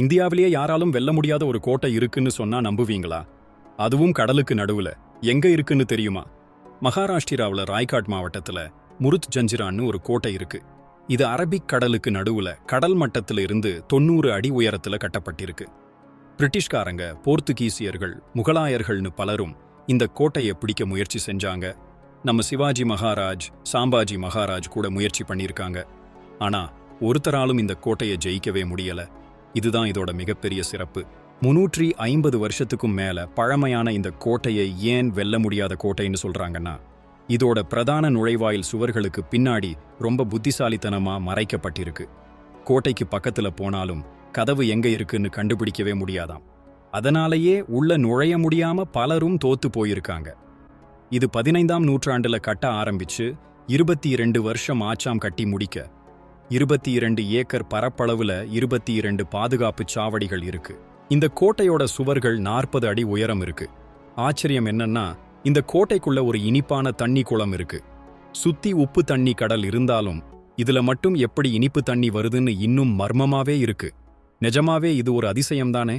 இந்தியாவிலேயே யாராலும் வெல்ல முடியாத ஒரு கோட்டை இருக்குன்னு சொன்னா நம்புவீங்களா? அதுவும் கடலுக்கு நடுவுல. எங்க இருக்குன்னு தெரியுமா? மகாராஷ்டிராவுல ராய்காட் மாவட்டத்துல முருத் ஜஞ்சிரான்னு ஒரு கோட்டை இருக்கு. இது அரபிக் கடலுக்கு நடுவுல கடல் மட்டத்துல இருந்து தொண்ணூறு அடி உயரத்துல கட்டப்பட்டிருக்கு. பிரிட்டிஷ்காரங்க போர்த்துகீசியர்கள் முகலாயர்கள்னு பலரும் இந்த கோட்டையை பிடிக்க முயற்சி செஞ்சாங்க. நம்ம சிவாஜி மகாராஜ் சாம்பாஜி மகாராஜ் கூட முயற்சி பண்ணியிருக்காங்க. ஆனா ஒருத்தராலும் இந்த கோட்டையை ஜெயிக்கவே முடியல. இதுதான் இதோட மிகப்பெரிய சிறப்பு. முன்னூற்றி ஐம்பது வருஷத்துக்கும் மேல பழமையான இந்த கோட்டையை ஏன் வெல்ல முடியாத கோட்டைன்னு சொல்றாங்கன்னா இதோட பிரதான நுழைவாயில் சுவர்களுக்கு பின்னாடி ரொம்ப புத்திசாலித்தனமா மறைக்கப்பட்டிருக்கு. கோட்டைக்கு பக்கத்துல போனாலும் கதவு எங்க இருக்குன்னு கண்டுபிடிக்கவே முடியாதாம். அதனாலேயே உள்ள நுழைய முடியாம பலரும் தோத்து போயிருக்காங்க. இது பதினைந்தாம் நூற்றாண்டுல கட்ட ஆரம்பிச்சு இருபத்தி இரண்டு வருஷம் ஆச்சாம் கட்டி முடிக்க இருபத்தி இரண்டு ஏக்கர் பரப்பளவுல இருபத்தி இரண்டு பாதுகாப்பு சாவடிகள் இருக்கு. இந்த கோட்டையோட சுவர்கள் நாற்பது அடி உயரம் இருக்கு. ஆச்சரியம் என்னன்னா இந்த கோட்டைக்குள்ள ஒரு இனிப்பான தண்ணி குளம் இருக்கு. சுத்தி உப்பு தண்ணி கடல் இருந்தாலும் இதுல மட்டும் எப்படி இனிப்பு தண்ணி வருதுன்னு இன்னும் மர்மமாவே இருக்கு. நிஜமாவே இது ஒரு அதிசயம்தானே?